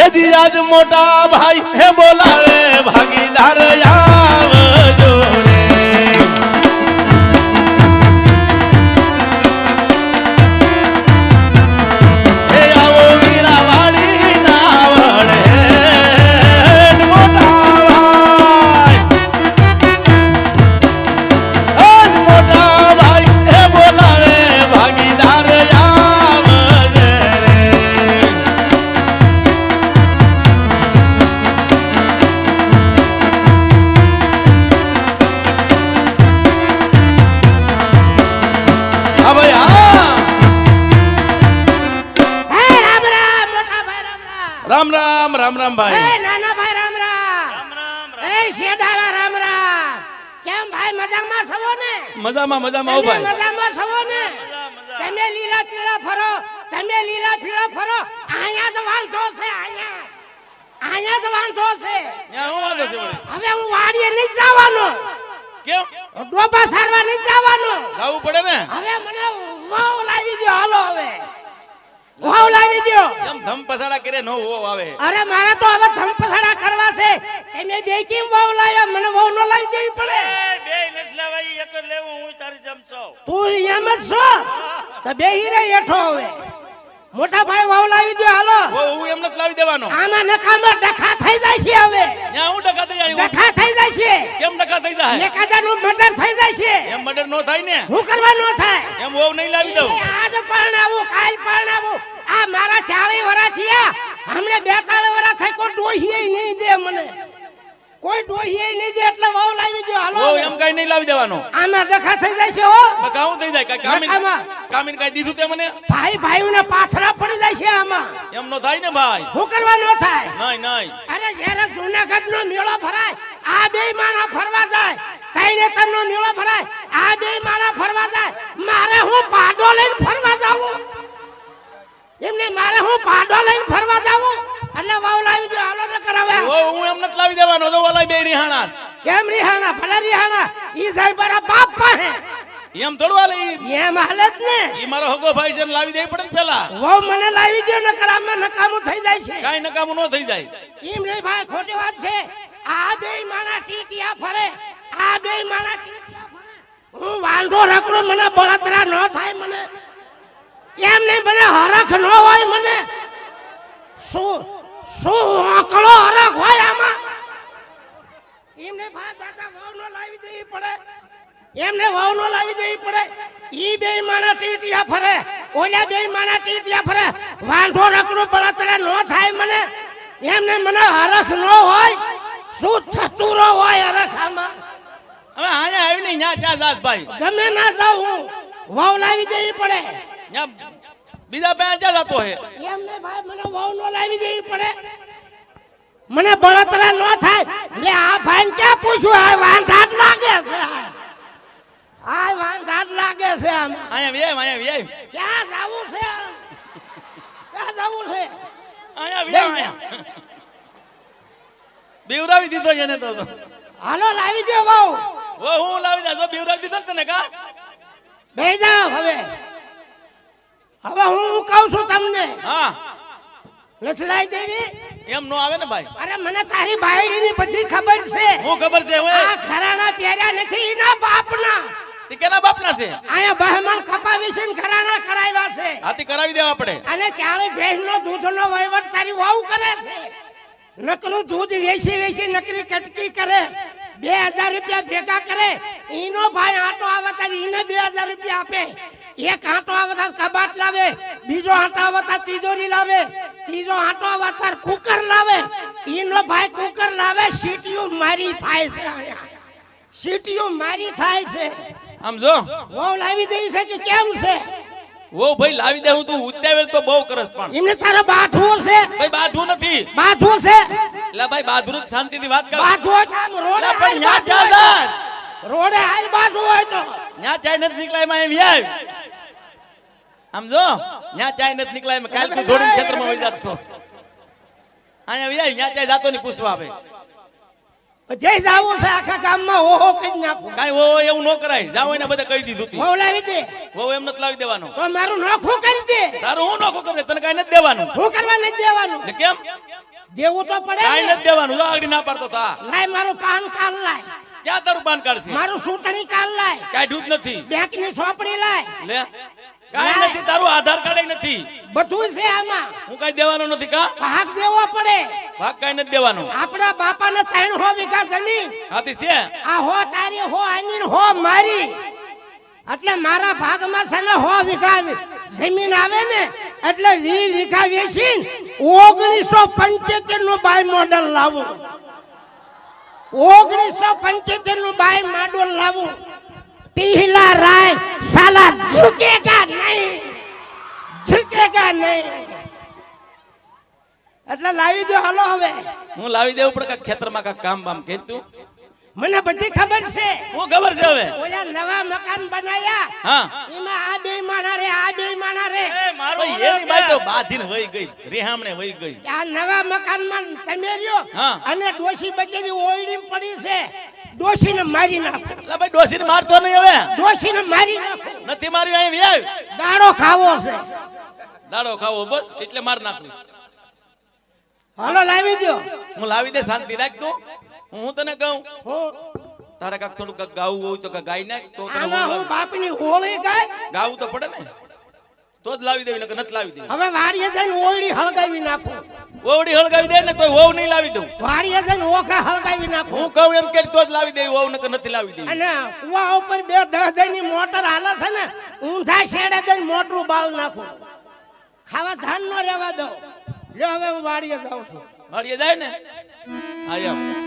હે દિરાજ મોટા ભાઈ હે બોલાવે ભાગીદાર આવજો કેમ ભાઈ મજામાં સવો ને? મજામાં મજામાં આવો ભાઈ. મજામાં સવો ને? તમે લીલા પીળા ફરો તમે લીલા પીળા ફરો અહીંયા જ વાંધો છે અહીંયા. અહીંયા જ વાંધો છે? હવે હું વાડીએ નહીં જવાનો. કેમ? ડોબા સારવા નહીં જવાનો. જવું પડે ને? હવે મને વાવ લાવી દો હાલો હવે. વાવ લાવી દો એમ ધમ પસાડા કરે નો વાવ આવે. અરે મારે તો હવે તમે બે કેમ વાવ લાવ્યા મને વાવ ન લાવી દેવી પડે. બે નથી લેવાય એક લેવું હું તારી જેમ છો તું એમ જ છો? તો બે હીરે હેઠો હવે. મોટા ભાઈ વાવ લાવી દો હાલો. હું એમ નથી લાવી દેવાનો. આમાં નખામાં ડખા થઈ જાય છે હવે. ત્યાં હું ડખા થઈ જાય ડખા થઈ જાય છે. કેમ ડખા થઈ જાય? એક હજારનું મર્ડર થઈ જાય છે. એમ મર્ડર નો થાય ને? હું કરવા નો થાય? એમ વાવ નહીં લાવી દઉં. આજ પરણાવું કાલ પરણાવું. આ મારા ચાળી વરા થયા. હમણે બે ત્રણ વરા થાય કોઈ ડોહીએ નહીં દે મને. કોઈ ડોહીએ નહીં દે એટલે વાવ લાવી દો હાલો એમ કઈ નહીં લાવી દેવાનો. આમાં ડખા થઈ જાય છે હો. બકા હું થઈ જાય કઈ કામિન કામિન કઈ દીધું તે મને? ભાઈ ભાઈઓને પાછરા પડી જાય છે આમાં. એમ નો થાય ને ભાઈ. હું કરવા નો થાય? નહીં નહીં. અરે જ્યારે જૂનાગઢ નો મેળો ભરાય આ બે માણા ફરવા જાય. તૈનેતર નો મેળો ભરાય આ બે માણા ફરવા જાય. મારે હું પાડો લઈને ફરવા જાવું એમને મારે હું પાડો લઈને ફરવા જાવું એટલે વાવ લાવી દો ઓ હું એમ નથી લાવી દેવાનો. તો ઓલા બે રિહાણા કેમ રિહાણા ભલે રિહાણા ઈ સાહેબ મારા બાપ પાસે. એમ થોડું હાલે એમ હાલે જ ને. ઈ મારો હગો ભાઈ છે લાવી દેવી પડે ને પેલા. વાવ મને લાવી દો ન કરાવે નકામું થઈ જાય છે. કાઈ નકામું ન થઈ જાય. એમ નહીં ભાઈ ખોટી વાત છે. આ બે માણા ટીટિયા ફરે. આ બે માણા ટીટિયા ફરે. હું વાંઢો રકડો મને બળતરા ન થાય મને. એમ નહીં મને હરખ ન હોય મને. શું? શું આકડો હરખ હોય આમાં? એમને ભાઈ દાદા વાવ નો લાવી દેવી પડે. એમને વાવ નો લાવી દેવી પડે. ઈ બે માણા ટીટિયા ફરે. ઓલા બે માણા ટીટિયા ફરે. વાંઢો રકડો બળતરા ન થાય મને. એમને મને હરખ ન હોય. શું થતું રહો હોય હરખ આમાં? હવે અહીંયા આવી નહીં ન્યા ક્યાં જાત ભાઈ. ગમે ના જાઉં હું. વાવ લાવી દેવી પડે. બીજા બે ક્યાં જાતો હે? એમને ભાઈ મને વહુ નો લાવી દેવી પડે. મને બળતરા ન થાય. એટલે આ ભાઈ ક્યાં પૂછું આ વાંઢાટ લાગે છે. આ. વાંધા જ લાગે છે આમ. અહીંયા વેમ અહીંયા વેમ ક્યાં જવું છે આમ? ક્યાં જવું છે? અહીંયા વેમ અહીંયા બેવરાવી દીધો એને તો. હાલો લાવી દે બહુ ઓ હું લાવી દે તો બીવરાવી દીધો તને કા? બે જાવ હવે. હવે હું કહું છું તમને? હા. લથલાઈ દેવી? એમ નો આવે ને ભાઈ. અરે મને તારી બાયડીની બધી ખબર છે. હું ખબર છે હવે આ ઘરાણા પહેર્યા નથી એના બાપના. તે કેના બાપના છે? અહીંયા બહેમણ કપાવી છે ને ઘરાણા કરાવ્યા છે. હાથી કરાવી દેવા આપણે. અને ચાળી ભેંસનો દૂધનો વહીવટ તારી વાવ કરે છે. નકરું દૂધ વેચી વેચી નકરી કટકી કરે. બે હજાર રૂપિયા ભેગા કરે. એનો ભાઈ આટો આવે તારી એને બે હજાર રૂપિયા આપે. એક આંટો આવતા કબાટ લાવે બીજો આંટો આવતા તિજોરી લાવે ત્રીજો આંટો આવતા કુકર લાવે. ઈનો ભાઈ કુકર લાવે સીટીઓ મારી થાય છે સીટીઓ મારી થાય છે. આમ જો. વહુ લાવી દેવી છે કે કેમ છે? વો ભાઈ લાવી દે હું તું ઉત્યાવેલ તો બહુ કરસ પણ. એમને તારે બાથવું છે. ભાઈ બાથવું નથી. બાથવું છે. એટલે ભાઈ બાધું શાંતિથી વાત કર. બાથવું તો રોડે પણ ન્યા બાથવું તો. રોડે હાલ બાથવું હોય તો. ન્યા જાય નથી નીકળાયમાં એમ વ્યાય આમ જો ન્યા ચાય નથી નીકળાય કાલ તું થોડી ખેતરમાં વહી જાત અહીંયા વિદાય ત્યાં ચાય જાતો નહીં પૂછવા આવે જે જાવું છે આખા ગામમાં હો હો કરી નાખું. કાંઈ ઓહો એવું ન કરાય જાવ એને બધે કહી દીધું તું. લાવી દે. વો એમ નથી લાવી દેવાનો. તો મારું નોખું કરી દે. તારું હું નોખું કરે તને કાંઈ નથી દેવાનું. હું કરવા નથી દેવાનું. ને કેમ? દેવું તો પડે કાંઈ નથી દેવાનું. જો આગળ ના પડતો તા લાય મારું પાન કાલ લાય. ક્યાં તારું પાન કાર્ડ છે મારું ચૂંટણી કાર્ડ લાય. કાઢ્યું જ નથી. બેંકની સોંપણી લાય. લે. કાંઈ નથી તારું આધાર કાર્ડ નથી. બધું છે આમાં. હું કાંઈ દેવાનો નથી કા? ભાગ દેવો પડે. ભાગ કાંઈ નથી દેવાનો. આપણા બાપાને ત્રણ હો વીઘા જમીન. હાથી છે? આ હો તારી હો આની હો મારી. એટલે મારા ભાગમાં છે ને હો વીઘા જમીન આવે ને એટલે વી વીઘા વેચી ઓગણીસો પંચોતેરનું બાય મોડલ લાવું. ઓગણીસો પંચોતેરનું બાય મોડલ લાવું. ટીહલા राय साला झुकेगा नहीं झुकेगा नहीं એટલે લાવી દો હાલો હવે. હું લાવી દેવું પડે ખેતરમાં કા કામ બામ કે તું? મને બધી ખબર છે. હું ખબર છે હવે? ઓલા નવા મકાન બનાયા. હા. એમાં આ બે માણા રે આ બે માણા રે. એ મારો એની બાઈ તો બાધીન વહી ગઈ રેહામણે વહી ગઈ. આ નવા મકાનમાં તમે રહ્યો હા. અને ડોશી બચેલી ઓળડી પડી છે. ડોશીને મારી નાખો. એટલે ભાઈ ડોસીને મારતો નહીં હવે. ડોસીને મારી નાખો. નથી માર્યો અહીં વ્યાવ દાડો ખાવો છે. દાડો ખાવો બસ એટલે માર નાખીશ. હાલો લાવી દો હું લાવી દે શાંતિ રાખ તું. હું તને કહું? તારે કાક થોડું કાક ગાવું હોય તો કાક ગાઈ નાખ તો હું બાપની હોળી ગાય. ગાવું તો પડે ને. તો જ લાવી દેવી નકર નથી લાવી દેવી. હવે વાડીએ જઈને ઓળી હળગાવી નાખો. ઓવડી હળગાવી દે ને કોઈ વહુ નહીં લાવી દઉં. વાડીએ જઈને ઓખા હળગાવી નાખો. હું કહું એમ કે તો જ લાવી દેવી ઓવ નકર નથી લાવી દેવી. અને કુવા ઉપર બે દસની મોટર હાલે છે ને ઊંધા શેડે જઈને મોટરું બાળ નાખું. ખાવા ધાન ન રહેવા દો. લ્યો હવે હું વાડીએ જાઉં છું. વાડીએ જાય ને? હા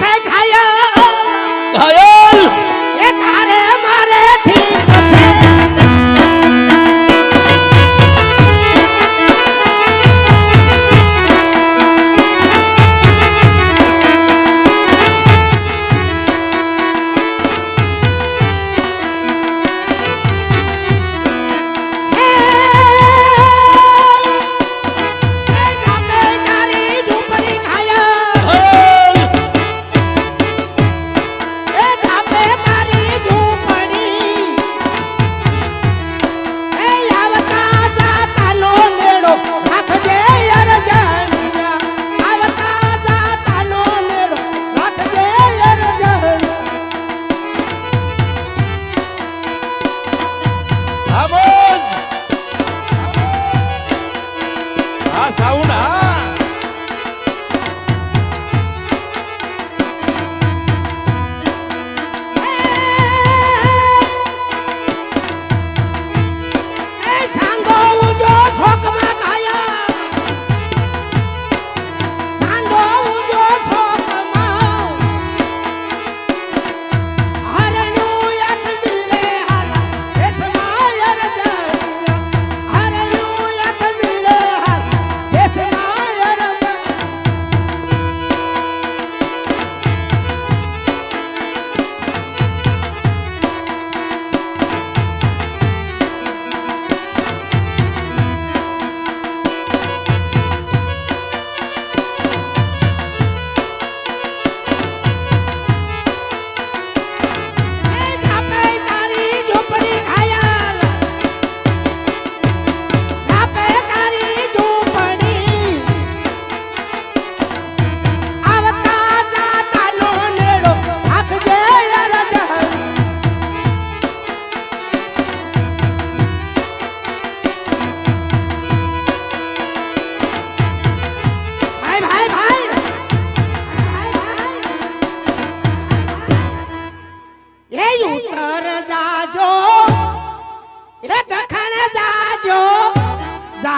મારે ઠીક છે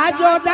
Rayo da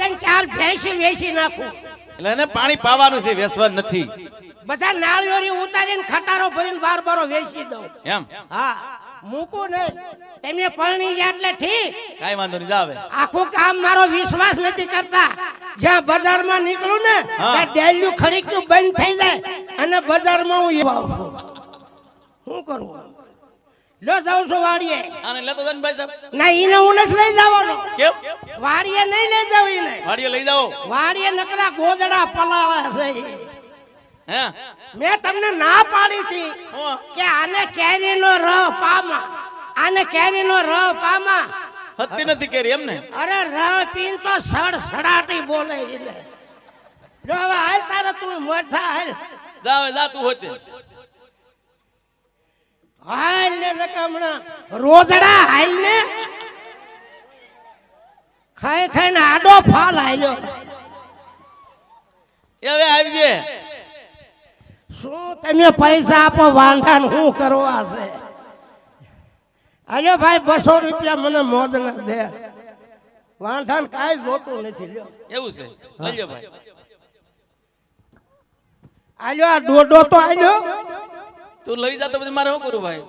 જઈને ચાર ભેંસી વેચી નાખું. એટલે એને પાણી પાવાનું છે વેસવા નથી. બધા નાળિયેરી ઉતારીને ખટારો ભરીને બાર બારો વેચી દઉં. એમ? હા. મૂકું ને તેમને પરણી જાય એટલે ઠીક. કાંઈ વાંધો નહીં જાવે આખું કામ મારો વિશ્વાસ નથી કરતા. જ્યાં બજારમાં નીકળું ને ત્યાં ડેલ્યુ ખરીક્યું બંધ થઈ જાય. અને બજારમાં હું એવા. શું કરવું લો જાઉં છું વાડીએ. અને લેતો જાને ભાઈ સાહેબ. ના ઈને હું નથી લઈ જવાનો. કેમ? વાડીએ નહીં લઈ જાવ ઈને. વાડીએ લઈ જાઓ. વાડીએ નકરા ગોદડા પલાળા છે. હે? મેં તમને ના પાડી હતી કે આને કેરીનો ર પામા. આને કેરીનો ર પામા. હત્તી નથી કેરી એમને? અરે ર પીન તો સડ સડાટી બોલે ઈને જો હવે હાલ તારે તું મોઢા હાલ. જાવે જા તું હોતે. હાલ ને નકા રોજડા હાલ ને ખાઈ ખાઈને આડો ફાલ હાલ્યો. હવે આવજે. શું તમે પૈસા આપો વાંધાને શું કરવા છે? અરે ભાઈ બસો રૂપિયા મને મોજ ના દે. વાંધાને કાંઈ જોતું નથી લ્યો. એવું છે. લઈ ભાઈ. આલ્યો આ ડોડો તો આલ્યો તું લઈ જા તો પછી મારે શું કરું ભાઈ?